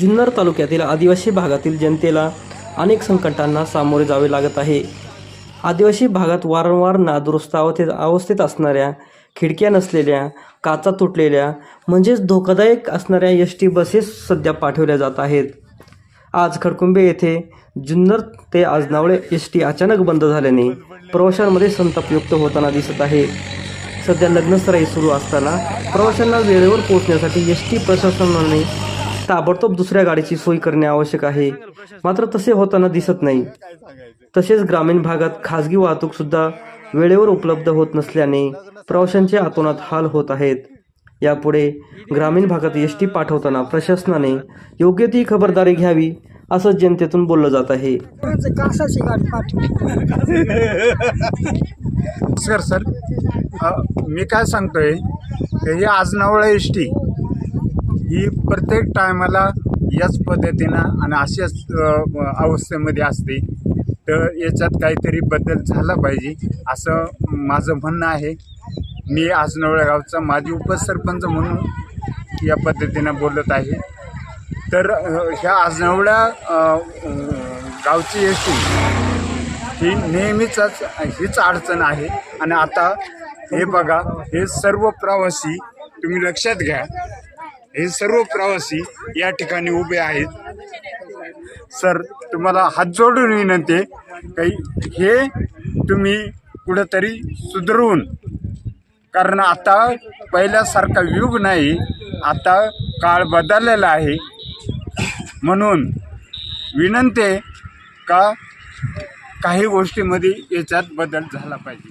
जुन्नर तालुक्यातील आदिवासी भागातील जनतेला अनेक संकटांना सामोरे जावे लागत आहे. आदिवासी भागात वारंवार नादुरुस्त अवस्थेत अवस्थेत असणाऱ्या खिडक्या नसलेल्या काचा तुटलेल्या म्हणजेच धोकादायक असणाऱ्या एस टी बसेस सध्या पाठवल्या जात आहेत. आज खडकुंबे येथे जुन्नर ते आजनावळे एस टी अचानक बंद झाल्याने प्रवाशांमध्ये संताप युक्त होताना दिसत आहे. सध्या लग्नसराई सुरू असताना प्रवाशांना वेळेवर पोहोचण्यासाठी एस टी प्रशासनाने ताबडतोब दुसऱ्या गाडीची सोय करणे आवश्यक आहे. मात्र तसे होताना दिसत नाही. तसेच ग्रामीण भागात खाजगी वाहतूक सुद्धा वेळेवर उपलब्ध होत नसल्याने प्रवाशांचे आतोनात हाल होत आहेत. यापुढे ग्रामीण भागात एस टी पाठवताना प्रशासनाने योग्य ती खबरदारी घ्यावी असं जनतेतून बोललं जात आहे. नमस्कार सर. मी काय सांगतोय हे आजनावळा एस टी ही प्रत्येक टायमाला याच पद्धतीनं आणि अशाच अवस्थेमध्ये असते. तर याच्यात काहीतरी बदल झाला पाहिजे असं माझं म्हणणं आहे. मी आजनावळ्या गावचा माजी उपसरपंच म्हणून या पद्धतीनं बोलत आहे. तर ह्या आजनवळ्या गावची एस टी ही नेहमीच हीच अडचण आहे. आणि आता हे बघा हे सर्व प्रवासी तुम्ही लक्षात घ्या. हे सर्व प्रवासी या ठिकाणी उभे आहेत. सर तुम्हाला हात जोडून विनंती काही हे तुम्ही कुठंतरी सुधरवून कारण आता पहिल्यासारखा युग नाही आता काळ बदललेला आहे. म्हणून विनंती आहे का काही गोष्टीमध्ये याच्यात बदल झाला पाहिजे.